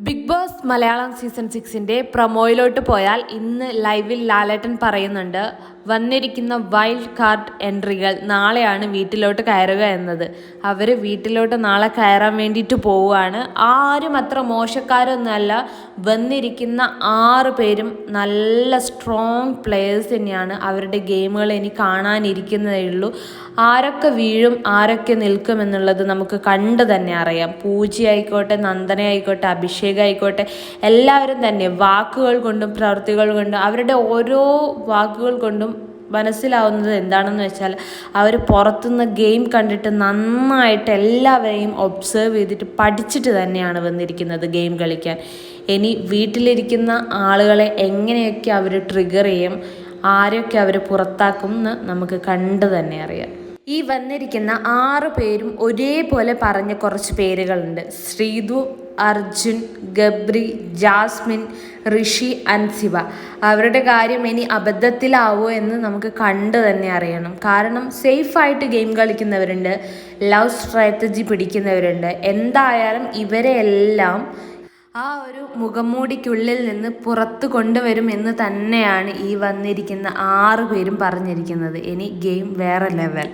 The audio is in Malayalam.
ബിഗ് ബോസ് മലയാളം സീസൺ സിക്സിന്റെ പ്രൊമോയിലോട്ട് പോയാൽ ഇന്ന് ലൈവിൽ ലാലേട്ടൻ പറയുന്നുണ്ട് വന്നിരിക്കുന്ന വൈൽഡ് കാർഡ് എൻട്രികൾ നാളെയാണ് വീട്ടിലോട്ട് കയറുക എന്നത്. അവർ വീട്ടിലോട്ട് നാളെ കയറാൻ വേണ്ടിയിട്ട് പോവുകയാണ്. ആരും അത്ര മോശക്കാരൊന്നുമല്ല. വന്നിരിക്കുന്ന ആറ് പേരും നല്ല സ്ട്രോങ് പ്ലെയേഴ്സ് തന്നെയാണ്. അവരുടെ ഗെയിമുകൾ ഇനി കാണാനിരിക്കുന്നതേ ഉള്ളൂ. ആരൊക്കെ വീഴും ആരൊക്കെ നിൽക്കും എന്നുള്ളത് നമുക്ക് കണ്ടു തന്നെ അറിയാം. പൂജയായിക്കോട്ടെ നന്ദന ആയിക്കോട്ടെ ആയിക്കോട്ടെ എല്ലാവരും തന്നെ വാക്കുകൾ കൊണ്ടും പ്രവൃത്തികൾ കൊണ്ടും അവരുടെ ഓരോ വാക്കുകൾ കൊണ്ടും മനസ്സിലാവുന്നത് എന്താണെന്ന് വെച്ചാൽ അവർ പുറത്തുനിന്ന് ഗെയിം കണ്ടിട്ട് നന്നായിട്ട് എല്ലാവരെയും ഒബ്സേർവ് ചെയ്തിട്ട് പഠിച്ചിട്ട് തന്നെയാണ് വന്നിരിക്കുന്നത് ഗെയിം കളിക്കാൻ. ഇനി വീട്ടിലിരിക്കുന്ന ആളുകളെ എങ്ങനെയൊക്കെ അവർ ട്രിഗർ ചെയ്യും ആരെയൊക്കെ അവർ പുറത്താക്കും എന്ന് നമുക്ക് കണ്ട് തന്നെ അറിയാം. ഈ വന്നിരിക്കുന്ന ആറ് പേരും ഒരേപോലെ പറഞ്ഞ കുറച്ച് പേരുകളുണ്ട്. ശ്രീതു അർജുൻ ഗബ്രി ജാസ്മിൻ ഋഷി അൻസിബ അവരുടെ കാര്യം ഇനി അബദ്ധത്തിലാവോ എന്ന് നമുക്ക് കണ്ട് തന്നെ അറിയണം. കാരണം സേഫായിട്ട് ഗെയിം കളിക്കുന്നവരുണ്ട് ലവ് സ്ട്രാറ്റജി പിടിക്കുന്നവരുണ്ട്. എന്തായാലും ഇവരെ എല്ലാം ആ ഒരു മുഖംമൂടിക്കുള്ളിൽ നിന്ന് പുറത്തു കൊണ്ടുവരും എന്ന് തന്നെയാണ് ഈ വന്നിരിക്കുന്ന ആറ് പേരും പറഞ്ഞിരിക്കുന്നത്. ഇനി ഗെയിം വേറെ ലെവൽ.